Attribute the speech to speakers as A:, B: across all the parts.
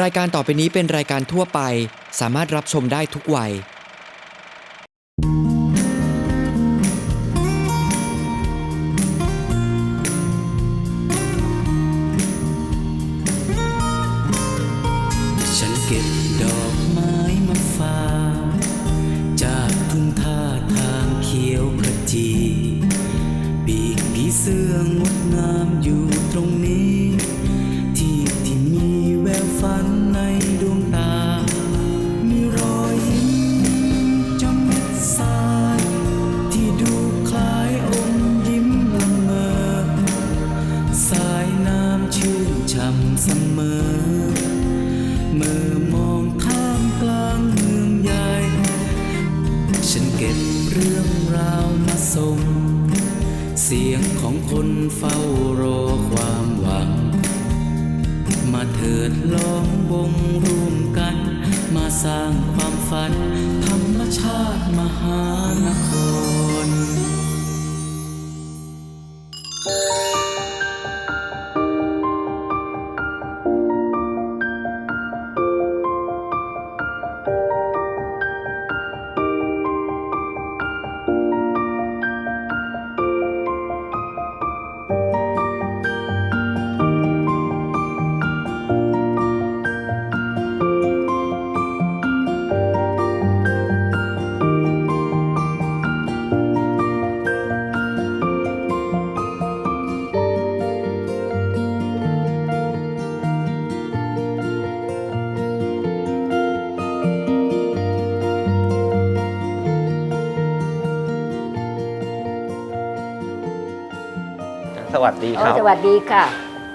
A: รายการต่อไปนี้เป็นรายการทั่วไป สามารถรับชมได้ทุกวัย
B: ฉันเก็บดอกไม้มาฝากจากทุ่งท่าทางเขียวขจี ปีกผีเสื้องดงามอยู่ตรงนี้ สม เสียงของคนเฝ้ารอความหวัง มาเถิดล้อมวงร่วมกัน มาสร้างความฝันธรรมชาติ
C: วัสดี
D: โอ้
C: ครับ
D: สวัสดีค่ะ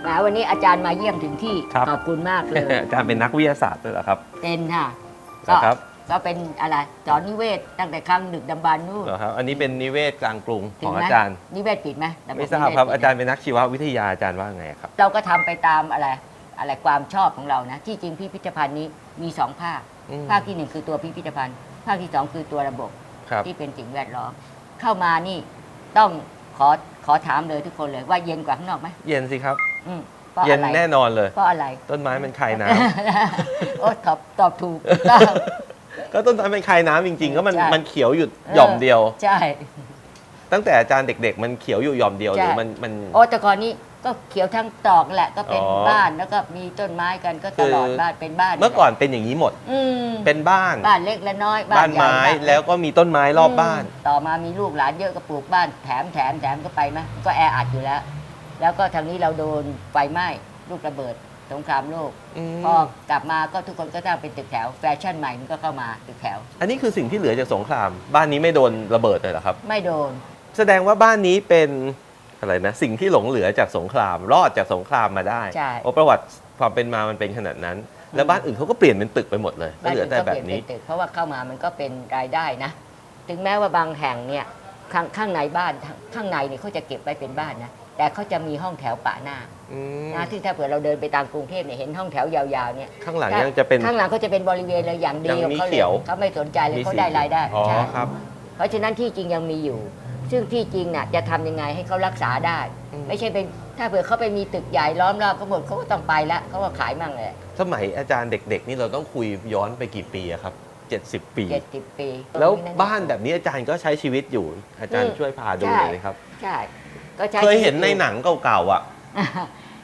D: แหมวันนี้อาจารย์มาเยี่ยมถึงที่
C: ครับ
D: ขอบคุณมากเลย
C: อาจารย์เป็นนักวิทยาศาสตร์ด้วยเหรอครับ
D: เป็นค่ะ
C: เหรอครับ
D: ก็เป็นอะไรสอนนิเวศตั้งแต่ครั้งดึกดำบรรพ์นู่น
C: เหรอครับ อันนี้เป็นนิเวศกลางกรุง
D: ถึ
C: ของ
D: ไหม
C: อาจารย์
D: นิเวศปิดไหมะบบ
C: ไม่ทราบครับ
D: นิเวศปิด
C: อาจารย์เป็นนักชีววิทยาอาจารย์ว่าไงครับ
D: เราก็ทำไปตามอะไร อะไรความชอบของเรานะ ที่จริงพิพิธภัณฑ์นี้มีสองภาค
C: อืม
D: ภาคที่หนึ่งคือตัวพิพิธภัณฑ์ ภาคที่สองคือตัวระบบ
C: ครับ
D: ที่เป็นสิ่งแวดล้อมเข้ามานี่ต้อง ขอขอถามเลยทุกคนเลยว่าเย็นกว่าข้างนอกไหม
C: เย็นสิครับ
D: อืมเพราะ
C: เย็
D: อะ
C: น
D: ไร
C: แน่นอนเลย
D: เพราะอะไร
C: ต้นไม้มันคายน้
D: โอ้ตอบตอบถูกต้องำ
C: ก็ต้นไม้มันคายน้ำจริงๆก็มัน
D: ใช่
C: มันเขียวอยู่หย่อมเดียว
D: ใช่
C: ตั้งแต่อาจารย์เด็ก ๆ มันเขียวอยู่หย่อมเดียวห
D: ใช่
C: รือมันมัน
D: โอ้แต่ก่อนนี้ ก็เขียวทั้งตอกแหละก็เป็น
C: อ๋อ
D: บ้านแล้วก็มีต้นไม้กันก็ตลอด
C: คือ
D: บ้านเป็นบ้าน
C: เมื่อก่อนเป็นอย่างนี้หมด
D: อืม
C: เป็นบ้าน
D: บ้านเล็กและน้อย
C: บ้าน
D: ใหญ่
C: ไม้
D: บ้านเก
C: แล้วก็มีต้นไม้รอบบ้าน
D: มต่อมามีลูกหลานเยอะก็ปลูกบ้านแถมแถมแถมก็ไปไหมก็แออัดอยู่แล้ว แล้วก็ทางนี้เราโดนไฟไหม้ลูกระเบิดสงครามโลก
C: อืม
D: พอกลับมาก็ทุกคนก็ตั้งเป็นตึกแถวแฟชั่นใหม่มันก็เข้ามาตึกแถว
C: อันนี้คือสิ่งที่เหลือจากสงคราม บ้านนี้ไม่โดนระเบิดเลยเหรอครับ
D: ไม่โดน
C: แสดงว่าบ้านนี้เป็น อะไรนะสิ่งที่หลงเหลือจากสงคราม รอดจากสงครามมาได้
D: ใช่
C: โอ้ประวัติความเป็นมามันเป็นขนาดนั้น แล้วบ้านอื่นเขาก็เปลี่ยนเป็นตึกไปหมดเลยก็
D: บ้าน
C: เหลือ
D: อื่น
C: แต่
D: ก็
C: แบ
D: เปลี่
C: บ
D: ยน
C: นี้
D: เป็นตึกเพราะว่าเข้ามามันก็เป็นรายได้นะ ถึงแม้ว่าบางแห่งเนี่ยข้างข้างในบ้านข้างข้างในเนี่ยเขาจะเก็บไว้เป็นบ้านนะแต่เขาจะมีห้องแถวปะหน้า
C: อืม
D: นะที่ถ้าเผื่อเราเดินไปตามกรุงเทพเนี่ยเห็นห้องแถวยาวๆเนี่ย
C: ข้างหลังยังจะเป็น
D: ข้างหลังเขาจะเป็นบริเวณเลยอย่างดี
C: ยัง
D: ของ
C: มี
D: เขาเล
C: เขี
D: ย
C: ยว
D: เขาไม่สนใจเลย
C: มี
D: เขา
C: สี
D: ได้รายได้
C: อ๋อ
D: ใช่
C: ครับ
D: เพราะฉะนั้นที่จริงยังมีอยู่ ซึ่งที่จริงน่ะจะทำยังไงให้เขารักษาได้
C: อืม
D: ไม่ใช่เป็นถ้าเผื่อเขาไปมีตึกใหญ่ล้อมรอบเขาหมดเขาก็ต้องไปละเขาก็ขายมั่งเลย
C: สมัยอาจารย์เด็ก ๆ นี่เราต้องคุยย้อนไปกี่ปีอะครับ 70 ปี
D: เจ็ดสิบปี
C: แล้วบ้านแบบนี้อาจารย์ก็ใช้ชีวิตอยู่ อาจารย์
D: อืม
C: ช่วยพาดู
D: ใช่
C: หน่อยนะครับ
D: ใช่ก็ใช้
C: เคยเห็น
D: ชีวิต
C: ใน
D: อ
C: หนังเก่าๆอะ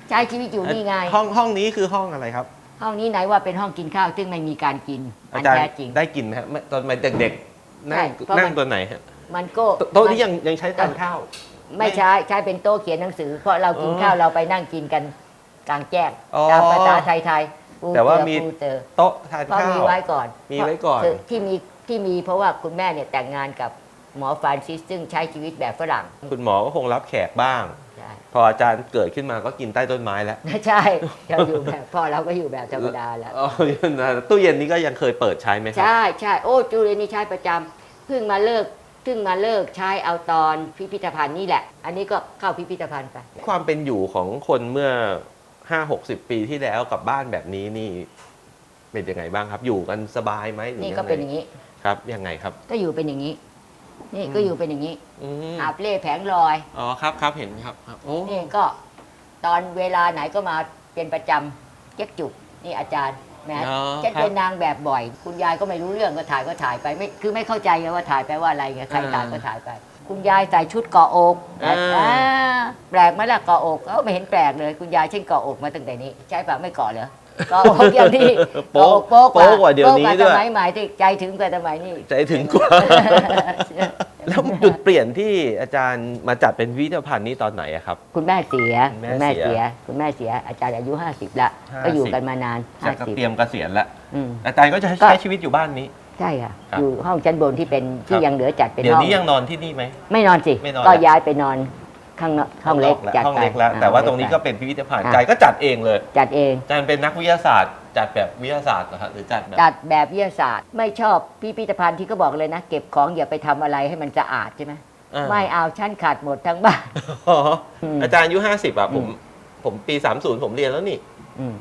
D: ใช้ชีวิตอยู่นี่ไง
C: ห้องห้องนี้คือห้องอะไรครับ
D: ห้องนี้ไหนว่าเป็นห้องกินข้าว ซึ่งไม่มีการกิน
C: อา
D: อัน
C: จารย์
D: แท้จริง
C: ได้กินไหมฮะไม่ตอนสมัยเด็กๆนั่ง
D: ใช่เพราะมัน
C: นั่งตัวไหนฮะ
D: มันก็
C: โต๊ะนี้ยังยังใช้ทานข้าว
D: ไม่ใช้ใช้เป็นโต๊ะเขียนหนังสือ เพราะเรากิน
C: อ๋อ
D: ข้าวเราไปนั่งกินกันกลางแจ้ง
C: อ๋อ
D: ตามภาษาไทยๆปู
C: แต่ว่า
D: เตอ
C: มี
D: ปูเตอ
C: โต๊ะทาน
D: เพราะ
C: ข้า
D: มี
C: ว
D: ไว้ก่อน
C: มีไว้ก่อน
D: เพราะที่มีที่มีเพราะว่าคุณแม่เนี่ยแต่งงานกับหมอฟรานซิสซึ่งใช้ชีวิตแบบฝรั่ง
C: คุณหมอก็คงรับแขกบ้าง
D: ใช่
C: พออาจารย์เกิดขึ้นมาก็กินใต้ต้นไม้แล้ว
D: ใช่เราอยู่แบบพ่อเราก็อยู่แบบธรรมดาแหล้ว
C: อ๋อตู้เย็นนี้ก็ยังเคยเปิดใช้ไหมครั
D: ใช่ใช่โอ้จูเรียนนี่ใช้ประจำเพิ่งมาเลิก เพิ่งมาเลิกใช้เอาตอนพิพิธภัณฑ์นี่แหละ อันนี้ก็เข้าพิพิธภัณฑ์ไป
C: ความเป็นอยู่ของคนเมื่อห้าหกสิบปีที่แล้วกับบ้านแบบนี้นี่เป็นยังไงบ้างครับ อยู่กันสบายไหมหรือ
D: นี่
C: ยัง
D: ก็
C: ไง
D: เป็นอย่างนี้
C: ครับยังไงครับ
D: ก็อยู่เป็นอย่างนี้ นี่
C: อืม
D: ก็อยู่เป็นอย่างนี้
C: อืม
D: หาบเล่แผงลอย
C: อ๋อครับครับเห็นครับครับโอ้
D: นี่ก็ตอนเวลาไหนก็มาเป็นประจำเจ๊กจุก
C: อ
D: นี่อาจารย์ แหม่
C: อ๋อ
D: ฉัน
C: ครับ
D: เป็นนางแบบบ่อย คุณยายก็ไม่รู้เรื่องก็ถ่ายก็ถ่ายไปไม่คือไม่เข้าใจไงว่าถ่ายไปว่าอะไรไงใครถ่ายก็ถ่ายไป คุณยายใส่ชุดเกาะอก
C: อ่า
D: อ่าแปลกไหมล่ะเกาะอกเอ้าไม่เห็นแปลกเลย คุณยายเช่นเกาะอกมาตั้งแต่นี้ ใช่ปะไม่เกาะเหรอเกาะอกอย่างที่
C: โป๊ะ
D: เกาะอกโป๊ะ
C: โป๊ะกว่าเดี๋ยวนี้
D: โป๊ะ
C: ด้วย
D: สมัยใหม่ที่ใจถึงกว่าสมัยนี้
C: ใจถึงกว่า แล้วจุดเปลี่ยนที่อาจารย์มาจัดเป็นพิพิธภัณฑ์นี้ตอนไหนอะครับ
D: คุณแม่เสีย
C: คุณแม่
D: คุณแม่
C: เสี
D: เสี
C: ย
D: ยคุณแม่เสีย อาจารย์อายุ 50 ละ
C: 50
D: ก็อยู่กันมานาน
C: จะเตรียมเกษียณแล้ว
D: อืม
C: อาจารย์ก็จะใช้
D: ก็
C: ใช้ชีวิตอยู่บ้านนี้
D: ใช่ค่ะ
C: ครับ
D: อยู่ห้องชั้นบนที่เป็นที่
C: ครับ
D: ยังเหลือจัดเป็น
C: เดี๋ยว
D: ห้อง
C: นี้ยังนอนที่นี่ไหม
D: ไม่นอนสิ
C: ไม่นอน
D: ก็
C: แล้ว
D: ย้ายไปนอน ข้างนอกห้องเล็ก
C: แล้ว
D: จัด
C: ห้อง
D: ไป
C: เล็กแล้ว
D: อ่
C: แต่ว่าตรงนี้ก็
D: ไป
C: เป็นพิพิธภัณฑ์
D: อะ
C: อาจารย์ก็จัดเองเลย
D: จัดเอง
C: อาจารย์เป็นนักวิทยาศาสตร์ จัดแบบวิทยาศาสตร์เหรอครับหรือจัดแบบ
D: จัดแบบวิทยาศาสตร์ ไม่ชอบพิพิธภัณฑ์ที่เขาบอกเลยนะ เก็บของอย่าไปทำอะไรให้มันสะอาดใช่ไหม
C: อ่า
D: ไม่เอาชั้นขาดหมดทั้งบ้าน
C: อ๋อ
D: อืม
C: อาจารย์อายุห้าสิบอะผม
D: อืม
C: ผมปี30ผมเรียนแล้วนี่
D: อืม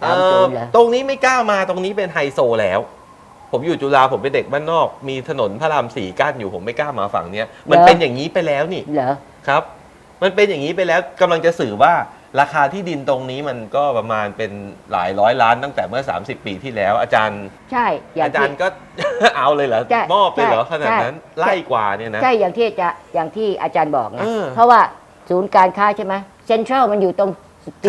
C: เอ่
D: ตาม
C: อ
D: โจรเหรอ
C: ตรงนี้ไม่กล้ามาตรงนี้เป็นไฮโซแล้วผมอยู่จุฬาผมเป็นเด็กบ้านนอก มีถนนพระรามสี่กั้นอยู่ผมไม่กล้ามาฝั่งเนี้ย มันเป็นอย่างนี้ไปแล้วนี่
D: เหรอ
C: ครับ มันเป็นอย่างนี้ไปแล้วกำลังจะสื่อว่าราคาที่ดินตรงนี้มันก็ประมาณเป็นหลายร้อยล้านตั้งแต่เมื่อ 30 ปีที่แล้ว อาจารย์
D: ใช่อย่าง
C: อาจาร
D: ที่
C: ย์ก็ เอาเลยเหรอ
D: ใช่
C: มอบเลยเหรอ
D: ใช่
C: ขนาดนั้น
D: ใช่
C: ไล่กว่าเนี่ยนะ
D: ใช่อย่างที่จะอย่างที่อาจารย์บอกไง
C: เออ
D: เพราะว่าศูนย์การค้าใช่ไหมเซ็นทรัลมันอยู่ตรง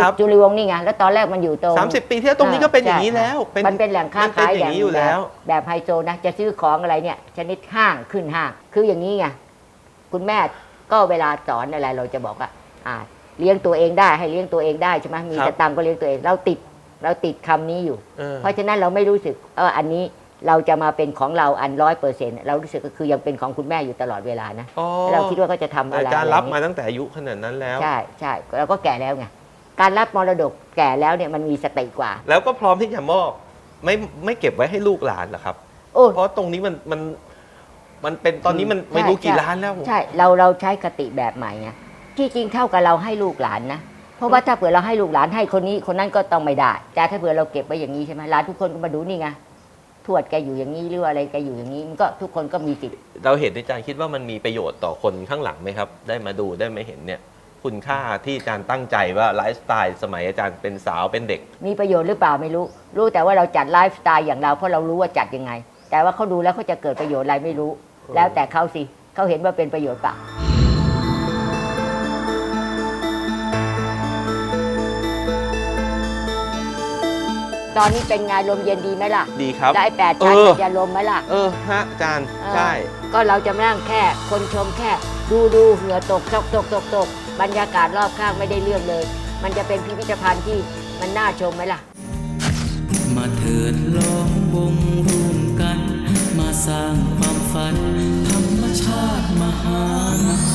C: ครับ
D: จุลิวงศ์นี่ไงแล้วตอนแรกมันอยู่ตรง
C: สามสิบปีที่แล้วตรงนี้ก็เป็นอย่างนี้แล้ว
D: ใช่มันเป็นแหล่งค้า
C: มันเป็น
D: ขาย
C: อย่างนี้อยู่แล้ว
D: แบบแบบไฮโซนะ จะซื้อของอะไรเนี่ย ชนิดห้างขึ้นห้าง คืออย่างนี้ไง คุณแม่ ก็เวลาสอนอะไรเราจะบอกว่าอ่า เลี้ยงตัวเองได้ให้เลี้ยงตัวเองได้ใช่ไหมมี
C: ครับ
D: สตังค์ก็เลี้ยงตัวเองเราติดเราติดคำนี้อยู่
C: เออ
D: เพราะฉะนั้นเราไม่รู้สึกเอออันนี้เราจะมาเป็นของเราอันร้อยเปอร์เซ็นต์เรารู้สึกก็คือยังเป็นของคุณแม่อยู่ตลอดเวลานะ
C: อ๋อ
D: เราคิดว่าก็จะทำอะไร
C: อาจารย์รับ
D: อะไมา
C: ตั้งแต่อายุขนาดนั้นแล้ว
D: ใช่ใช่เราก็แก่แล้วไงการรับมรดกแก่แล้วเนี่ยมันมีสติกว่า
C: แล้วก็พร้อมที่จะมอบไม่ไม่เก็บไว้ให้ลูกหลานเหรอครับ
D: โอ้
C: เพราะตรงนี้มันมัน มันเป็นตอนนี้มันไม่รู้กี่ล้านแล้ว
D: ใช่เราเราใช้คติแบบใหม่ไงที่จริงเท่ากับเราให้ลูกหลานนะเพราะว่าถ้าเผื่อเราให้ลูกหลานให้คนนี้คนนั้นก็ต้องไม่ได้แต่ถ้าเผื่อเราเก็บไว้อย่างนี้ใช่ไหมหลานทุกคนก็มาดูนี่ไงทวดแกอยู่อย่างนี้หรืออะไรแกอยู่อย่างนี้มันก็ทุกคนก็มีสิทธิ์
C: เราเห็นอาจารย์คิดว่ามันมีประโยชน์ต่อคนข้างหลังไหมครับ ได้มาดูได้มาเห็นเนี่ยคุณค่าที่อาจารย์ตั้งใจว่าไลฟ์สไตล์สมัยอาจารย์เป็นสาวเป็นเด็ก
D: มีประโยชน์หรือเปล่าไม่รู้ รู้แต่ว่าเราจัดไลฟ์สไตล์อย่างเราเพราะเรารู้ว่าจัดยังไง แต่ว่าเขาดูแล้วเขาจะเกิดประโยชน์อะไรไม่รู้ แล้วแต่เขาสิเขาเห็นว่าเป็นประโยชน์เปล่าตอนนี้เป็นไงลมเย็นดีไหมล่ะ
C: ดีครับ
D: แล้วไอ้แปดชั้น
C: เออ
D: จะลมไหมล่ะ
C: เออฮะอาจารย์
D: เออ
C: ใช่
D: ก็เราจะมานั่งแค่คนชมแค่ ดูดูเหงื่อตกตกตกตกตกบรรยากาศรอบข้างไม่ได้เรื่องเลย มันจะเป็นพิพิธภัณฑ์ที่มันน่าชมไหมล่ะ
B: มาเถิดลองวงร่วมกัน มาสร้างคว ฝันธรรมชาติมหามหา